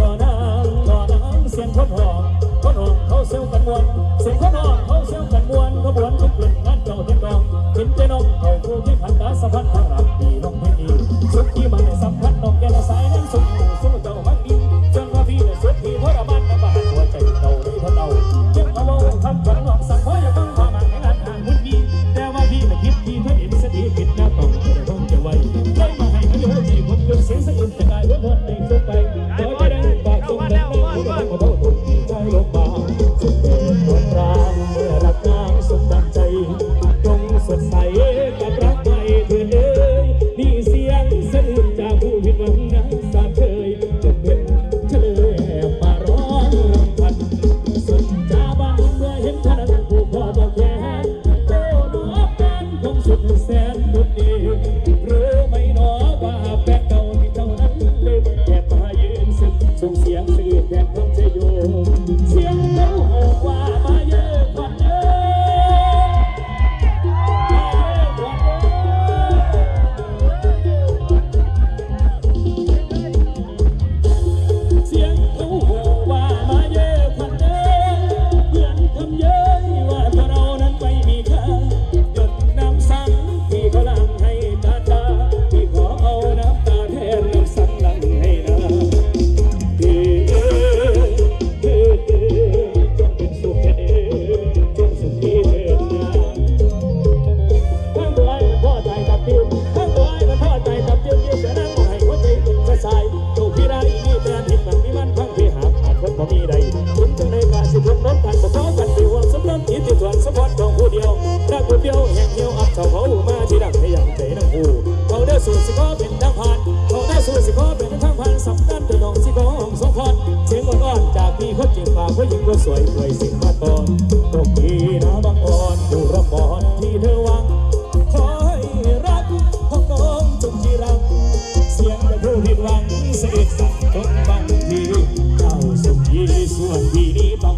บ่นางบ่นางเสียงคนหอกคนหอกเขาเซลกันมวนเสียงคนหอกเขาเซลกันมวนขบวนทุกกลุ่มงานเจ้าเต็มกองเห็นเจนกคอยคู่ที่พันตาสะพัดทางหลัง 有一 คุณจังได้การสิบลบลดการปกครองกันติวังสำลักอิทธิพนสปอร์ตของผู้เดียวรักผู้เดียวแห่งเดียวอับเขาเขามาที่ดังให้ยังเตะนังผู้เขาได้สู่สิขอเป็นทางผ่านเขาได้สู่สิขอเป็นทางผ่านสำนักตัวน้องสิขอของสองพรเสียงอ่อนๆจากพี่คนเญิงปากผู้หญิงก็สวยรวยสิ่งมาตอนตกีน้ำบางอ่อนดูรับ่อนที่เธอวาง วงที่นี้ต่อ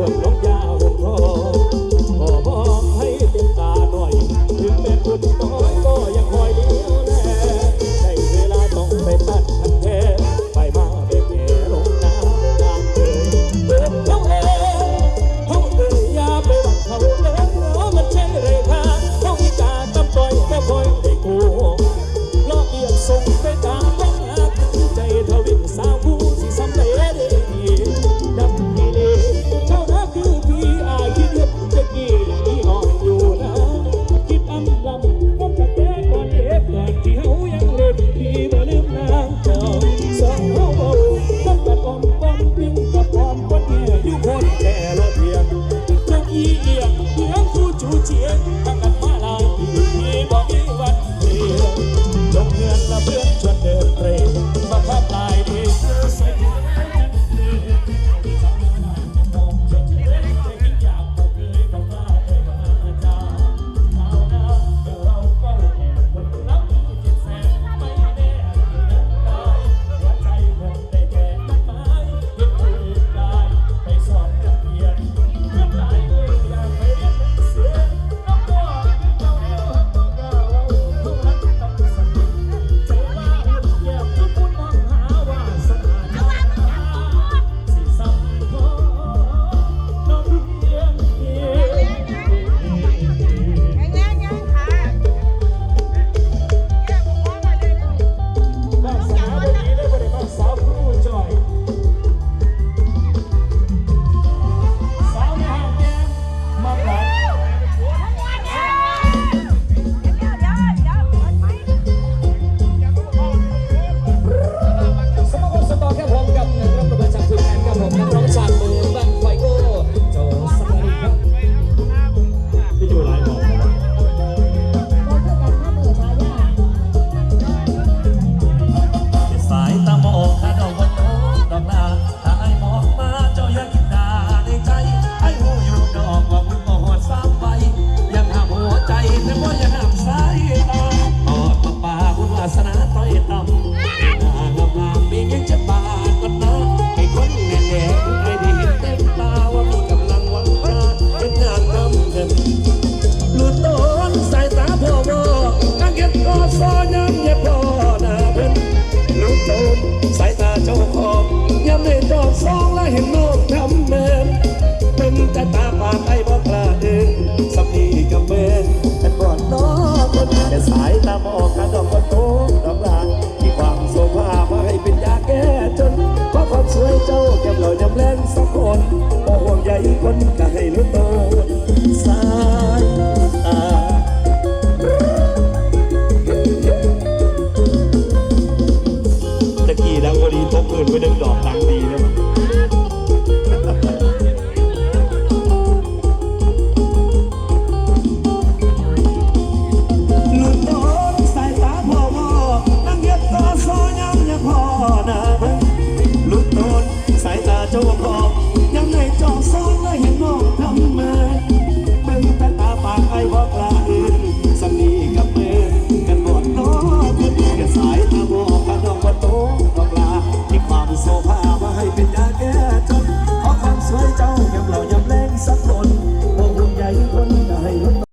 없어.